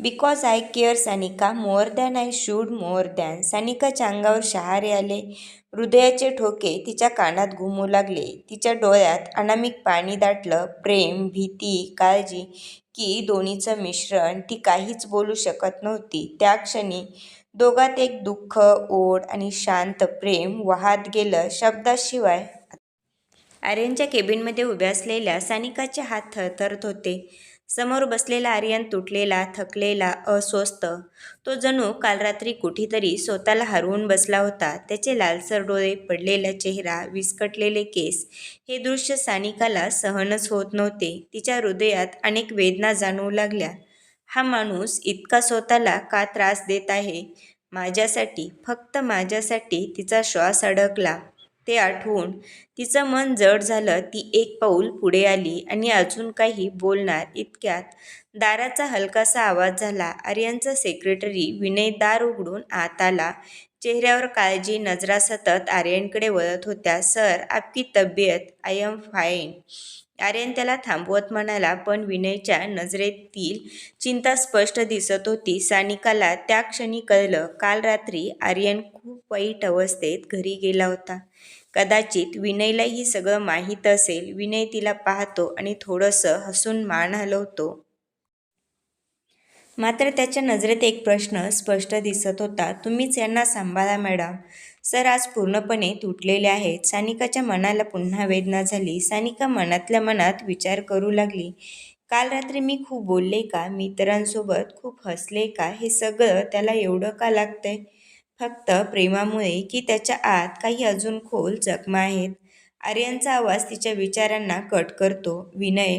Because I care Sanika more than I should more than सानिकाच्या अंगावर शहारे आले हृदयाचे ठोके तिच्या कानात घुमू लागले तिच्या डोळ्यात अनामिक पाणी दाटलं प्रेम भीती काळजी की दोन्हीचं मिश्रण ती काहीच बोलू शकत नव्हती त्या क्षणी दोघात एक दुःख ओढ आणि शांत प्रेम वाहत गेलं शब्दाशिवाय आर्यनच्या केबिनमध्ये उभ्या असलेल्या सानिकाचे हात थरथरत होते समोर बसलेला आर्यन तुटलेला थकलेला अस्वस्थ. तो जणू काल रात्री कुठेतरी स्वतःला हरवून बसला होता. त्याचे लालसर डोळे पडलेला चेहरा विस्कटलेले केस हे दृश्य सानिकाला सहनच होत नव्हते. तिच्या हृदयात अनेक वेदना जाणवू लागल्या. हा माणूस इतका स्वतःला का त्रास देत आहे? माझ्यासाठी फक्त माझ्यासाठी तिचा श्वास अडकला. ते आठवून तिचं मन जड झालं ती एक पाऊल पुढे आली आणि अजून काही बोलणार इतक्यात. दाराचा हलकासा आवाज झाला. आर्यनचा सेक्रेटरी विनय दार उघडून आत आला. चेहऱ्यावर काळजी नजरा सतत आर्यनकडे वळत होत्या. सर आपकी तब्येत आय एम फाईन आर्यन त्याला थांबवत म्हणाला पण विनयच्या नजरेतील चिंता स्पष्ट दिसत होती. सानिकाला त्या क्षणी कळलं काल रात्री आर्यन खूप वाईट अवस्थेत घरी गेला होता. कदाचित विनयला ही सगळं माहीत असेल. विनय तिला पाहतो आणि थोडंसं हसून मान हलवतो. मात्र त्याच्या नजरेत एक प्रश्न स्पष्ट दिसत होता. तुम्हीच यांना सांभाळा मॅडम. सर आज पूर्णपणे तुटलेले आहेत. सानिकाच्या मनाला पुन्हा वेदना झाली. सानिका मनातल्या मनात विचार करू लागली. काल रात्री मी खूप बोलले का? मित्रांसोबत खूप हसले का? हे सगळं त्याला एवढं का लागतंय? फक्त प्रेमामुळे की त्याच्या आत काही अजून खोल जखमा आहेत? आर्यनचा आवाज तिच्या विचारांना कट करतो. विनय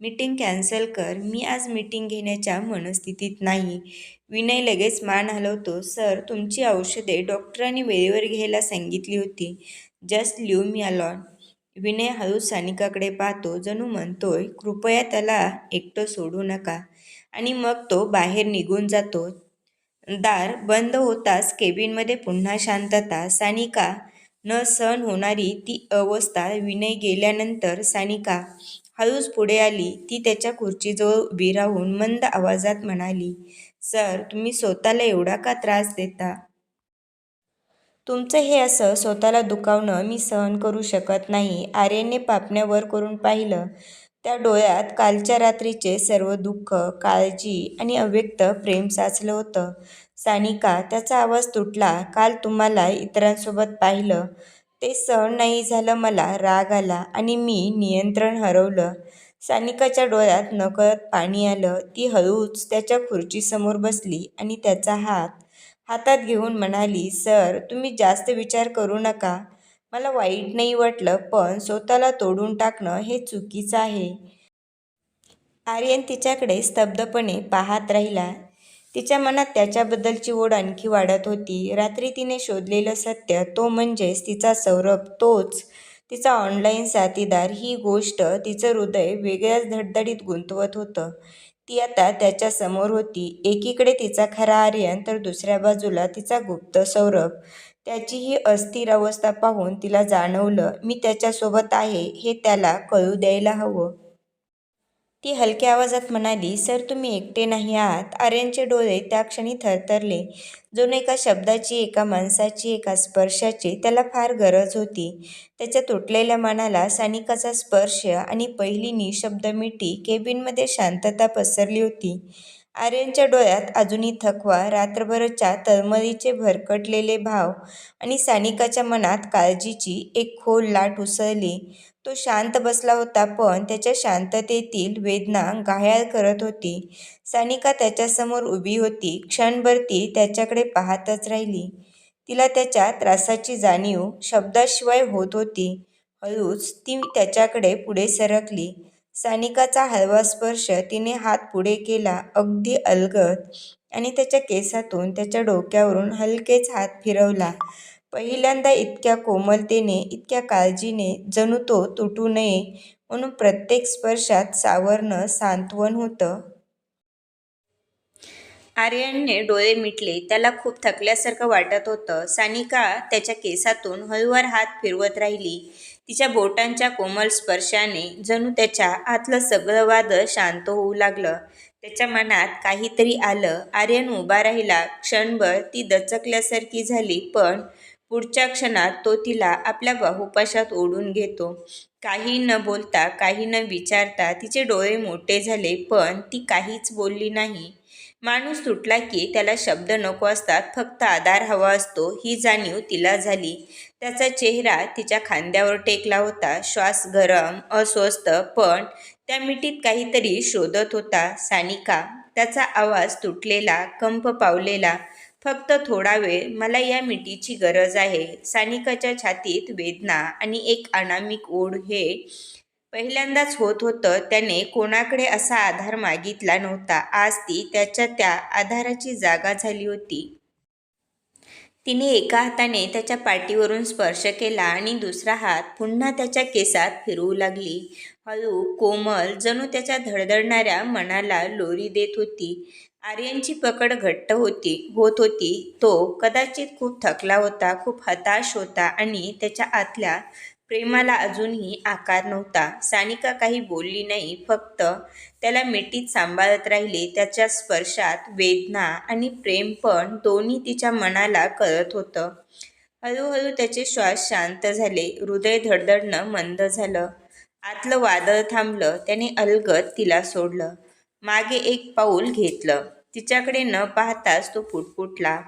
मीटिंग कॅन्सल कर. मी आज मीटिंग घेण्याच्या मनस्थितीत नाही. विनय लगेच मान हलवतो. सर तुमची औषधे डॉक्टरांनी वेळेवर घ्यायला सांगितली होती. Just leave me alone. Vinay हळू सानिकाकडे पाहतो. जणू म्हणतोय कृपया त्याला एकटं सोडू नका. आणि मग तो बाहेर निघून जातो. दार बंद होताच केबिनमध्ये पुन्हा शांतता. सानिका न सहन होणारी ती अवस्था विनय गेल्यानंतर सानिका हळूच पुढे आली. ती त्याच्या खुर्चीजवळ उभी राहून मंद आवाजात म्हणाली सर तुम्ही स्वतःला एवढा का त्रास देता? तुमचं हे असं स्वतःला दुखावणं मी सहन करू शकत नाही. आर्यनने पापण्या करून पाहिलं. त्या डोळ्यात कालच्या रात्रीचे सर्व दुःख काळजी आणि अव्यक्त प्रेम साचलं होतं. सानिका त्याचा आवाज तुटला. काल तुम्हाला इतरांसोबत पाहिलं. ते सहन नाही झालं मला. राग आला आणि मी नियंत्रण हरवलं. सानिकाच्या डोळ्यात नकळत पाणी आलं. ती हळूच त्याच्या खुर्चीसमोर बसली आणि त्याचा हात हातात घेऊन म्हणाली सर तुम्ही जास्त विचार करू नका. मला वाईट नाही वाटलं पण स्वतःला तोडून टाकणं हे चुकीचं आहे. आर्यन तिच्याकडे स्तब्धपणे पाहत राहिला. तिच्या मनात त्याच्याबद्दलची ओढ आणखी वाढत होती. रात्री तिने शोधलेलं सत्य तो म्हणजेच तिचा सौरभ तोच. तिचा ऑनलाईन साथीदार ही गोष्ट तिचं हृदय वेगळ्याच धडधडीत गुंतवत होतं. ती आता त्याच्यासमोर होती. एकीकडे तिचा खरा आर्यन तर दुसऱ्या बाजूला तिचा गुप्त सौरभ. त्याची ही अस्थिर अवस्था पाहून तिला जाणवलं मी त्याच्यासोबत आहे हे त्याला कळू द्यायला हवं. ती हलक्या आवाजात म्हणाली सर तुम्ही एकटे नाही आहात. आर्यनचे डोळे त्या क्षणी थरथरले. जणू एका शब्दाची एका माणसाची एका स्पर्शाची त्याला फार गरज होती. त्याच्या तुटलेल्या मनाला सानिकाचा स्पर्श आणि पहिली निशब्द मिठी केबिनमध्ये शांतता पसरली होती. आर्यनच्या डोळ्यात अजूनही थकवा रात्रभरच्या तळमळीचे भरकटलेले भाव आणि सानिकाच्या मनात काळजीची एक खोल लाट उसळली. तो शांत बसला होता पण त्याच्या शांततेतील वेदना घायाळ करत होती. सानिका त्याच्यासमोर उभी होती क्षणभर ती त्याच्याकडे पाहतच राहिली. तिला त्याच्या त्रासाची जाणीव शब्दाशिवाय होत होती. हळूच ती त्याच्याकडे पुढे सरकली. सानिकाचा हलवा स्पर्श तिने हात पुढे केला अगदी अलगद. आणि त्याच्या केसातून त्याच्या डोक्यावरून हलकेच हात फिरवला. पहिल्यांदा इतक्या कोमलतेने इतक्या काळजीने जणू तो तुटू नये म्हणून प्रत्येक स्पर्शात सावरणं सांत्वन होतं. आर्यनने डोळे मिटले. त्याला खूप थकल्यासारखं वाटत होतं. सानिका त्याच्या केसातून हळूवार हात फिरवत राहिली. तिच्या बोटांच्या कोमल स्पर्शाने जणू त्याच्या आतलं सगळं वाद शांत होऊ लागलं. त्याच्या मनात काहीतरी आलं. आर्यन उभा राहिला. क्षणभर ती दचकल्यासारखी झाली पण पुढच्या क्षणात तो तिला आपल्या बाहुपाशात ओढून घेतो. काही न बोलता काही न विचारता तिचे डोळे मोठे झाले पण ती काहीच बोलली नाही. माणूस तुटला की त्याला शब्द नको असतात फक्त आधार हवा असतो ही जाणीव तिला झाली. त्याचा चेहरा तिच्या खांद्यावर टेकला होता श्वास गरम अस्वस्थ पण त्या मिठीत काहीतरी शोधत होता. सानिका त्याचा आवाज तुटलेला कंप पावलेला फक्त थोडा वेळ मला या मिठीची गरज आहे. सानिकाच्या छातीत वेदना आणि एक अनामिक ओढ हे पहिल्यांदाच होत होतं त्याने कोणाकडे असा आधार मागितला नव्हता. आज ती त्याच्या त्या आधाराची जागा झाली होती. तिने एका हाताने त्याच्या पाठीवरून स्पर्श केला आणि दुसरा हात पुन्हा त्याच्या केसात फिरवू लागली. हळू कोमल जणू त्याच्या धडधडणाऱ्या मनाला लोरी देत होती. आर्यनची पकड घट्ट होती होत होती. तो कदाचित खूप थकला होता खूप हताश होता आणि त्याच्या आतल्या प्रेमाला अजूनही आकार नव्हता. सानिका काही बोलली नाही फक्त त्याला मिठीत सांभाळत राहिली. त्याच्या स्पर्शात वेदना आणि प्रेम पण दोन्ही तिच्या मनाला कळत होतं. हळूहळू त्याचे श्वास शांत झाले. हृदय धडधडणं मंद झालं. आतलं वादळ थांबलं. त्याने अलगत तिला सोडलं. मागे एक पाऊल घेतलं. तिच्याकडे न पाहताच तो फुटफुटला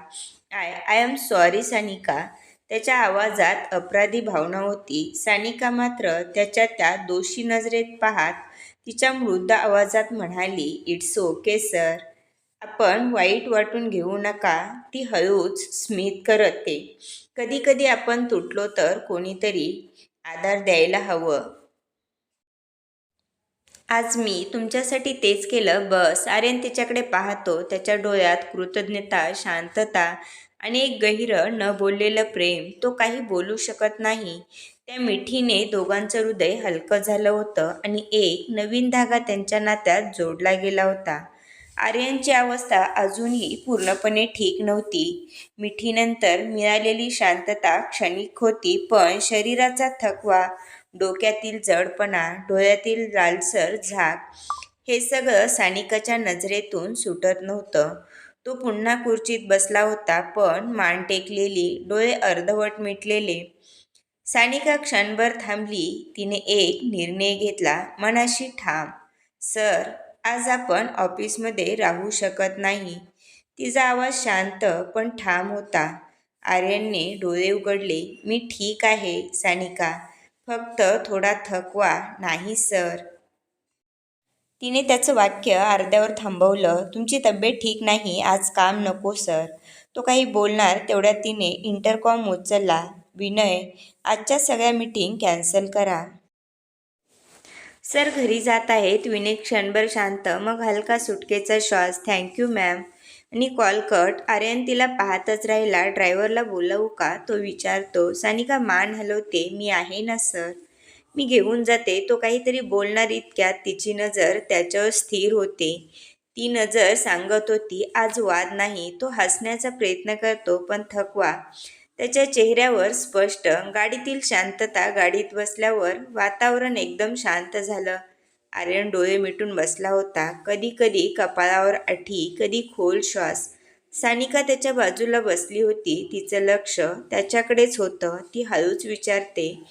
I I am sorry Sanika. त्याच्या आवाजात अपराधी भावना होती. सानिका मात्र त्याच्या त्या दोषी नजरेत पाहत तिच्या मृद आवाजात म्हणाली इट्स ओके सर आपण वाईट वाटून घेऊ नका. ती हळूच स्मित करते. कधी कधी आपण तुटलो तर कोणीतरी आधार द्यायला हवं. आज मी तुमच्यासाठी तेच केलं. बस. आर्यन तिच्याकडे पाहतो. त्याच्या डोळ्यात कृतज्ञता शांतता आणि एक गहिरं न बोललेलं प्रेम तो काही बोलू शकत नाही. त्या मिठीने दोघांचं हृदय हलकं झालं होतं आणि एक नवीन धागा त्यांच्या नात्यात जोडला गेला होता. आर्यनची अवस्था अजूनही पूर्णपणे ठीक नव्हती. मिठीनंतर मिळालेली शांतता क्षणिक होती पण शरीराचा थकवा डोक्यातील जडपणा डोळ्यातील लालसर झाक हे सगळं सानिकाच्या नजरेतून सुटत नव्हतं. तो पुन्हा खुर्चीत बसला होता पण मान टेकलेली डोळे अर्धवट मिटलेले. सानिका क्षणभर थांबली तिने एक निर्णय घेतला मनाशी ठाम. सर आज आपण ऑफिसमध्ये राहू शकत नाही. तिचा आवाज शांत पण ठाम होता. आर्यनने डोळे उघडले. मी ठीक आहे सानिका. फक्त थोडा थकवा. नाही सर. तिने त्याचं वाक्य अर्ध्यावर थांबवलं तुमची तब्येत ठीक नाही आज काम नको सर. तो काही बोलणार तेवढ्यात तिने इंटरकॉम उचलला. विनय आजच्या सगळ्या मीटिंग कॅन्सल करा. सर घरी जात आहेत. विनय क्षणभर शांत. मग हलका सुटकेचा श्वास. थँक्यू मॅम आणि कॉल कट. आर्यन तिला पाहतच राहिला. ड्रायव्हरला बोलवू का? तो विचारतो. सानिका मान हलवते. मी आहे ना सर. मी घेऊन जाते. तो काहीतरी बोलणार इतक्यात तिची नजर त्याच्यावर स्थिर होते. ती नजर सांगत होती आज वाद नाही. तो हसण्याचा प्रयत्न करतो पण थकवा त्याच्या चेहऱ्यावर स्पष्ट गाडीतील शांतता गाडीत बसल्यावर वातावरण एकदम शांत झालं. आर्यन डोळे मिटून बसला होता. कधी कधी कपाळावर आठी कधी खोल श्वास. सानिका त्याच्या बाजूला बसली होती. तिचं लक्ष त्याच्याकडेच होतं. ती हळूच विचारते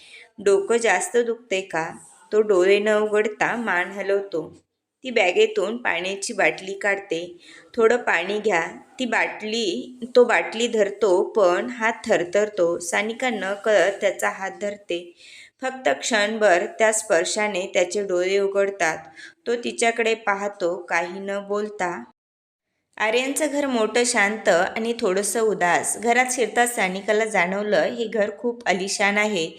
डोकं जास्त दुखते का? तो डोळे न उघडता मान हलवतो. ती बॅगेतून पाण्याची बाटली काढते. थोडं पाणी घ्या. ती बाटली तो बाटली धरतो पण हात थरथरतो. सानिका न कळत त्याचा हात धरते. फक्त क्षणभर त्या स्पर्शाने त्याचे डोळे उघडतात. तो तिच्याकडे पाहतो काही न बोलता. आर्यांचं घर मोठं शांत आणि थोडंसं उदास. घरात शिरताच सानिकाला जाणवलं हे घर खूप अलिशान आहे.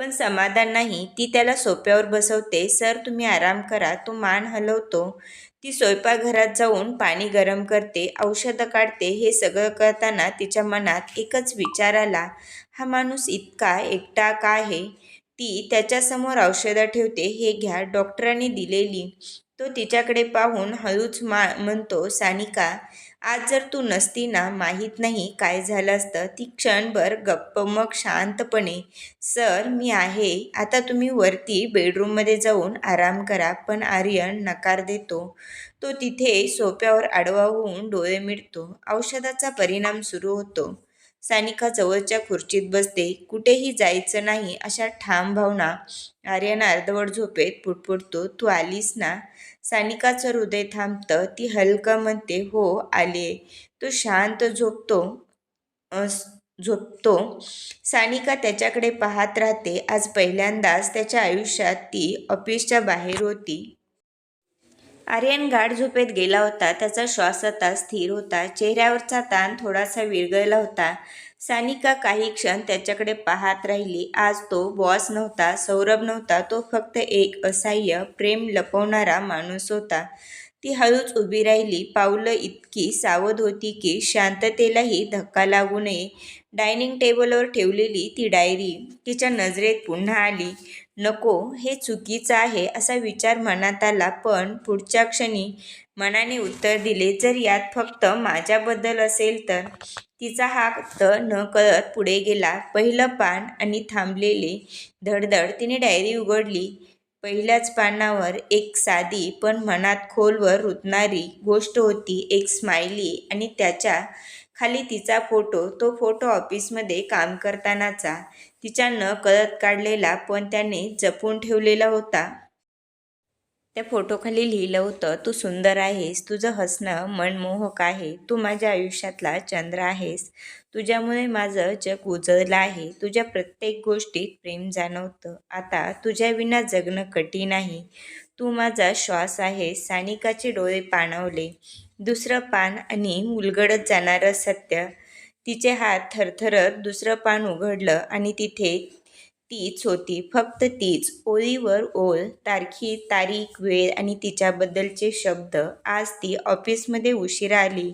पण समाधान नाही. ती त्याला सोप्यावर बसवते. सर तुम्ही आराम करा. तो मान हलवतो. ती स्वयंपाकघरात जाऊन पाणी गरम करते. औषधं काढते. हे सगळं करताना तिच्या मनात एकच विचार आला. हा माणूस इतका एकटा का आहे? ती त्याच्यासमोर औषधं ठेवते. हे घ्या. डॉक्टरांनी दिलेली तो तिच्याकडे पाहून हळूच मा म्हणतो सानिका आज जर तू नसती ना माहीत नाही काय झालं असतं ती क्षणभर गप्प मग शांतपणे सर मी आहे. आता तुम्ही वरती बेडरूममध्ये जाऊन आराम करा पण आर्यन नकार देतो. तो तिथे सोप्यावर आडवा होऊन डोळे मिटतो. औषधाचा परिणाम सुरू होतो. सानिका जवळच्या खुर्चीत बसते. कुठेही जायचं नाही अशा ठाम भावना आर्यन अर्धवट झोपेत पुटपुटतो. तू आलीस ना? सानिकाचं हृदय थांबतं. ती हलकं म्हणते हो आले तो शांत झोपतो झोपतो. सानिका त्याच्याकडे पाहत राहते. आज पहिल्यांदाच त्याच्या आयुष्यात ती ऑफिसच्या बाहेर होती. आर्यन गाढ झोपेत गेला होता. त्याचा श्वास आता स्थिर होता. चेहऱ्यावरचा ताण थोडासा विरघळला होता. सानिका काही क्षण त्याच्याकडे पाहत राहिली. आज तो बॉस नव्हता सौरभ नव्हता तो फक्त एक असह्य प्रेम लपवणारा माणूस होता. ती हळूच उभी राहिली. पावलं इतकी सावध होती की शांततेलाही धक्का लागू नये. डायनिंग टेबलवर ठेवलेली ती डायरी तिच्या नजरेत पुन्हा आली. नको हे चुकीचं आहे असा विचार मनात आला. पण पुढच्या क्षणी मनाने उत्तर दिले जर यात फक्त माझ्याबद्दल असेल तर. तिचा हात न कळत पुढे गेला. पहिलं पान आणि थांबलेले धडधड तिने डायरी उघडली. पहिल्याच पानावर एक साधी पण मनात खोलवर रुतणारी गोष्ट होती एक स्माइली आणि त्याच्या खाली तिचा फोटो तो फोटो ऑफिसमध्ये काम करतानाचा. तिच्या न कळत काढलेला पण त्याने जपून ठेवलेला होता. त्या फोटोखाली लिहिलं होतं तू सुंदर आहेस तुझं हसणं मनमोहक आहे तू माझ्या आयुष्यातला चंद्र आहेस. तुझ्यामुळे माझं जग उजळलं आहे. तुझ्या प्रत्येक गोष्टीत प्रेम जाणवतं. आता तुझ्या विना जगणं कठीण आहे तू माझा श्वास आहेस. सानिकाचे डोळे पाणवले. दुसरं पान आणि उलगडत जाणारं सत्य. तिचे हात थरथरत दुसरं पान उघडलं आणि तिथे तीच होती. फक्त तीच. ओळीवर ओळ तारखी तारीख वेळ आणि तिच्याबद्दलचे शब्द. आज ती ऑफिसमध्ये उशिरा आली.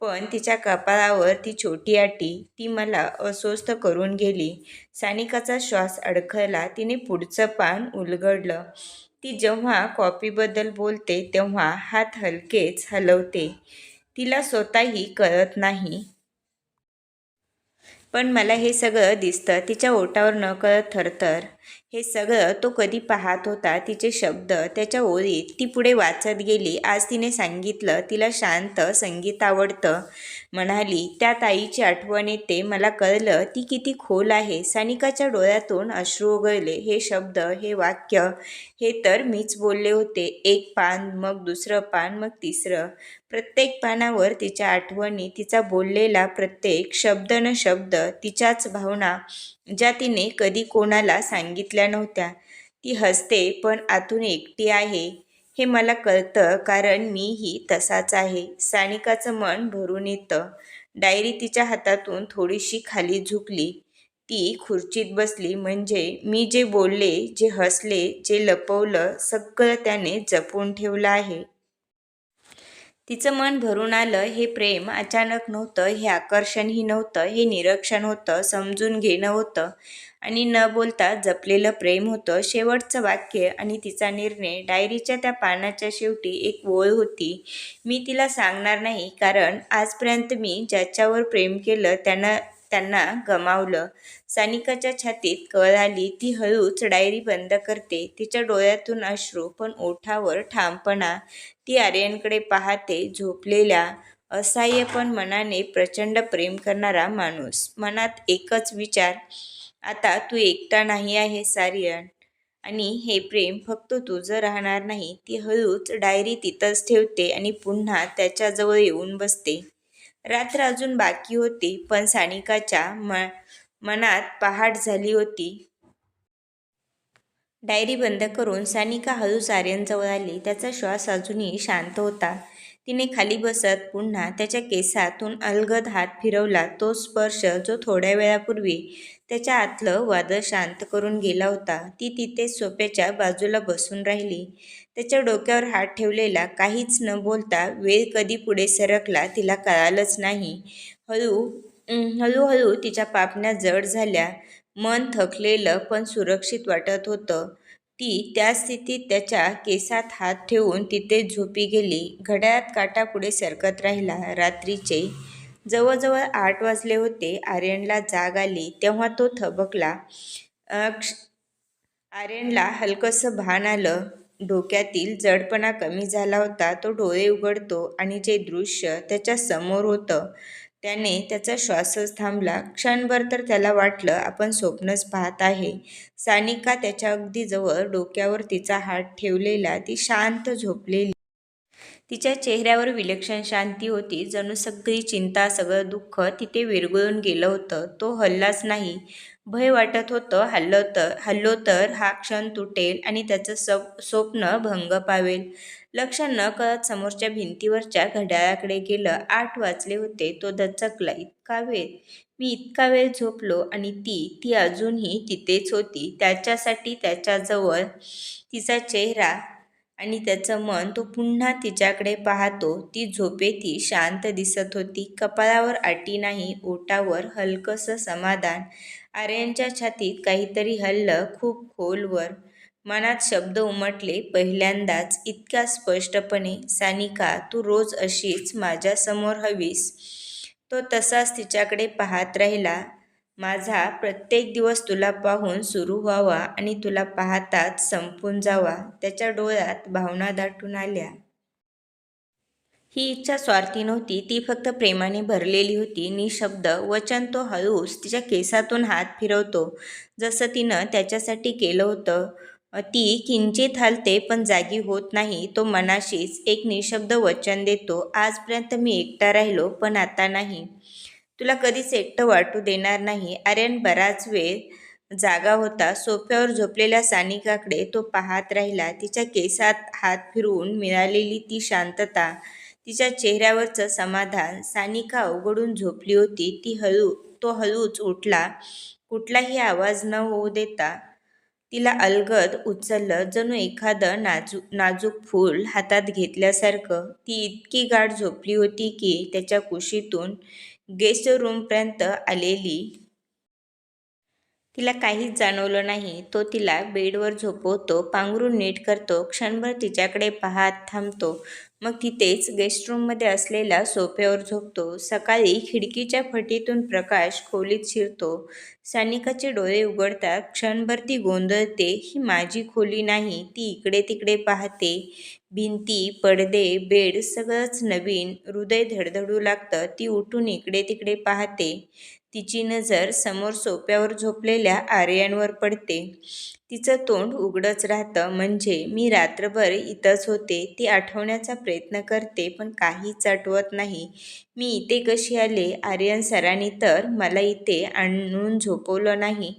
पण तिच्या कपाळावर ती छोटी आटी. ती मला अस्वस्थ करून गेली. सानिकाचा श्वास अडखळला. तिने पुढचं पान उलगडलं. ती जेव्हा कॉपीबद्दल बोलते तेव्हा हात हलकेच हलवते. तिला स्वतःही कळत नाही. पण मला हे सगळं दिसतं तिच्या ओटावर न कळत थरथर. हे सगळं तो कधी पाहत होता तिचे शब्द त्याच्या ओळीत ती पुढे वाचत गेली. आज तिने सांगितलं तिला शांत संगीत आवडतं. म्हणाली त्या ताईची आठवण येते. मला कळलं ती किती खोल आहे. सानिकाच्या डोळ्यातून अश्रू उगळले हे शब्द हे वाक्य हे तर मीच बोलले होते. एक पान मग दुसरं पान मग तिसरं. प्रत्येक पानावर तिच्या आठवणी तिचा बोललेला प्रत्येक शब्द न शब्द तिच्याच भावना ज्या तिने कधी कोणाला सांगितल्या नव्हत्या. ती हसते पण आतून एकटी आहे. हे मला कळतं कारण मीही तसाच आहे. सानिकाचं मन भरून येतं. डायरी तिच्या हातातून थोडीशी खाली झुकली. ती खुर्चीत बसली म्हणजे मी जे बोलले जे हसले जे लपवलं सगळं त्याने जपून ठेवलं आहे. तिचं मन भरून आलं हे प्रेम अचानक नव्हतं हे आकर्षणही नव्हतं हे निरीक्षण होतं समजून घेणं होतं आणि न बोलता जपलेलं प्रेम होतं. शेवटचं वाक्य आणि तिचा निर्णय डायरीच्या त्या पानाच्या शेवटी एक ओळ होती. मी तिला सांगणार नाही कारण आजपर्यंत मी ज्याच्यावर प्रेम केलं त्यांना त्यांना गमावलं. सानिकाच्या छातीत कळ आली. ती हळूच डायरी बंद करते. तिच्या डोळ्यातून अश्रू पण ओठावर ठामपणा. ती आर्यनकडे पाहते झोपलेल्या असहाय्य पण मनाने प्रचंड प्रेम करणारा माणूस. मनात एकच विचार आता तू एकटा नाही आहे आर्यन. आणि हे प्रेम फक्त तुझं राहणार नाही. ती हळूच डायरी तिथंच ठेवते आणि पुन्हा त्याच्याजवळ येऊन बसते. रात्र अजून बाकी होती पण सानिकाच्या म मनात पहाट झाली होती. डायरी बंद करून सानिका हळूच आर्यनजवळ आली. त्याचा श्वास अजूनही शांत होता. तिने खाली बसत पुन्हा त्याच्या केसातून अलगद हात फिरवला. तो स्पर्श जो थोड्या वेळापूर्वी त्याच्या आतलं वादळ शांत करून गेला होता ती तिथे सोप्याच्या बाजूला बसून राहिली. त्याच्या डोक्यावर हात ठेवलेला काहीच न बोलता वेळ कधी पुढे सरकला तिला कळालंच नाही हळू हळूहळू तिच्या पापण्या जड झाल्या मन थकलेलं पण सुरक्षित वाटत होतं ती त्या स्थितीत त्याच्या केसात हात ठेवून तिथे झोपी गेली. घड्याळात काटा पुढे सरकत राहिला. रात्रीचे जवळजवळ आठ वाजले होते. आर्यनला जाग आली तेव्हा तो थबकला. आर्यनला हलकंसं भान आलं. डोक्यातील जडपणा कमी झाला होता. तो डोळे उघडतो आणि जे दृश्य त्याच्यासमोर होतं त्याने त्याचा श्वासच थांबला. क्षणभर तर त्याला वाटलं आपण स्वप्नच पाहत आहे. सानिका त्याच्या अगदी जवळ, डोक्यावर तिचा हात ठेवलेला. ती शांत झोपलेली. तिच्या चेहऱ्यावर विलक्षण शांती होती. जणू सगळी चिंता, सगळं दुःख तिथे विरघळून गेलं होतं. तो हल्लाच नाही. भय वाटत होतं हल्लो तर हल्लो तर हा क्षण तुटेल आणि त्याचं स्वप्न भंग पावेल. लक्ष न कळत समोरच्या भिंतीवरच्या घड्याळाकडे गेलं. आठ वाजले होते. तो दचकला. इतका वेळ? मी इतका वेळ झोपलो आणि ती, ती अजूनही तिथेच होती. त्याच्यासाठी त्याच्याजवळ. तिचा चेहरा आणि त्याचं मन. तो पुन्हा तिच्याकडे पाहतो. ती झोपेती शांत दिसत होती. कपाळावर आटी नाही. ओटावर हलकंसं समाधान. आर्यांच्या छातीत काहीतरी हल्लं खूप खोलवर. मनात शब्द उमटले पहिल्यांदाच इतक्या स्पष्टपणे. सानिका, तू रोज अशीच माझ्यासमोर हवीस. तो तसाच तिच्याकडे पाहत राहिला. माझा प्रत्येक दिवस तुला पाहून सुरू व्हावा आणि तुला पाहताच संपून जावा. त्याच्या डोळ्यात भावना दाटून आल्या. ही इच्छा स्वार्थी नव्हती. ती फक्त प्रेमाने भरलेली होती. निःशब्द वचन. तो हळूस तिच्या केसातून हात फिरवतो. जसं तिनं त्याच्यासाठी केलं होतं. ती किंचित हलते पण जागी होत नाही. तो मनाशीच एक निःशब्द वचन देतो. आजपर्यंत मी एकटा राहिलो पण आता नाही. तुला कधीच एकटं वाटू देणार नाही. आर्यन बराच वेळ जागा होता. सोफ्यावर झोपलेल्या सानिकाकडे तो पाहत राहिला. तिच्या केसात हात फिरवून मिळालेली ती शांतता, तिच्या चेहऱ्यावरचं समाधान. सानिका अवघडून झोपली होती. ती हळू तो हळूच उठला. कुठलाही आवाज न होऊ देता तिला अलगद उचललं. जणू एखादं नाजूक फूल हातात घेतल्यासारखं. ती इतकी गाढ झोपली होती की त्याच्या कुशीतून गेस्ट रूमपर्यंत आलेली तिला काहीच जाणवलं नाही. तो तिला बेडवर झोपवतो. पांघरून नीट करतो. क्षणभर तिच्याकडे पाहत थांबतो. मग तिथेच गेस्टरूममध्ये असलेल्या सोफ्यावर झोपतो. सकाळी खिडकीच्या फटीतून प्रकाश खोलीत शिरतो. सानिकाचे डोळे उघडतात. क्षणभर ती गोंधळते. ही माझी खोली नाही. ती इकडे तिकडे पाहते. भिंती, पडदे, बेड सगळंच नवीन. हृदय धडधडू लागतं. ती उठून इकडे तिकडे पाहते. तिची नजर समोर सोप्यावर झोपलेल्या आर्यांवर पडते. तिचं तोंड उघडंच राहतं. म्हणजे मी रात्रभर इथंच होते. ती आठवण्याचा प्रयत्न करते पण काहीच आठवत नाही. मी इथे कशी आले? आर्यन सरांनी तर मला इथे आणून झोपवलं नाही.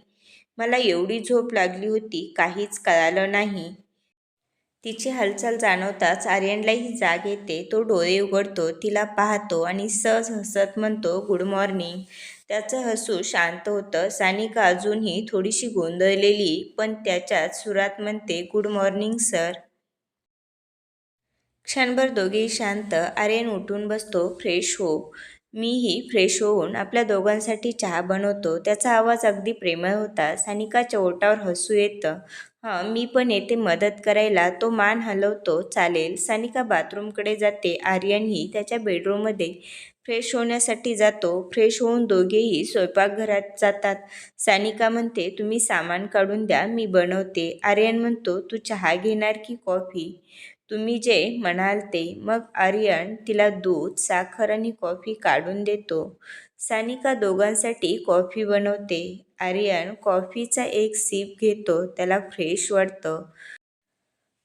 मला एवढी झोप लागली होती काहीच कळालं नाही. तिची हालचाल जाणवताच आर्यनलाही जाग येते. तो डोळे उघडतो. तिला पाहतो आणि सहज हसत म्हणतो गुड मॉर्निंग. त्याचं हसू शांत होतं. सानिका अजूनही थोडीशी गोंधळलेली पण त्याच्यात सुरात म्हणते गुड मॉर्निंग सर. क्षणभर दोघेही शांत. आर्यन उठून बसतो. फ्रेश हो. मीही फ्रेश होऊन आपल्या दोघांसाठी चहा बनवतो. त्याचा आवाज अगदी प्रेमळ होता. सानिकाच्या ओटावर हसू येतं. हं, मी पण येते मदत करायला. तो मान हलवतो. चालेल. सानिका बाथरूमकडे जाते. आर्यनही त्याच्या बेडरूममध्ये फ्रेश होण्यासाठी जातो. फ्रेश होऊन दोघेही स्वयंपाकघरात जातात. सानिका म्हणते तुम्ही सामान काढून द्या मी बनवते. आर्यन म्हणतो तू चहा घेणार की कॉफी? तुम्ही जे म्हणाल ते. मग आर्यन तिला दूध, साखर आणि कॉफी काढून देतो. सानिका दोघांसाठी कॉफी बनवते. आर्यन कॉफीचा एक सीप घेतो. त्याला फ्रेश वाटतं.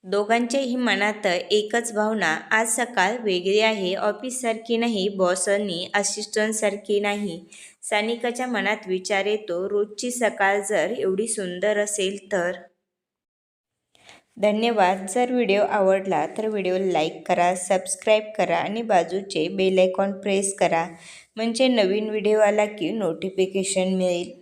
दोघांच्याही मनात एकच भावना. आज सकाळ वेगळी आहे. ऑफिससारखी नाही. बॉस आणि असिस्टंटसारखी नाही. सानिकाच्या मनात विचार येतो रोजची सकाळ जर एवढी सुंदर असेल तर? धन्यवाद. जर व्हिडिओ आवडला तर व्हिडिओला लाईक करा, सबस्क्राईब करा आणि बाजूचे बेल आयकॉन प्रेस करा म्हणजे नवीन व्हिडिओ आला की नोटिफिकेशन मिळेल.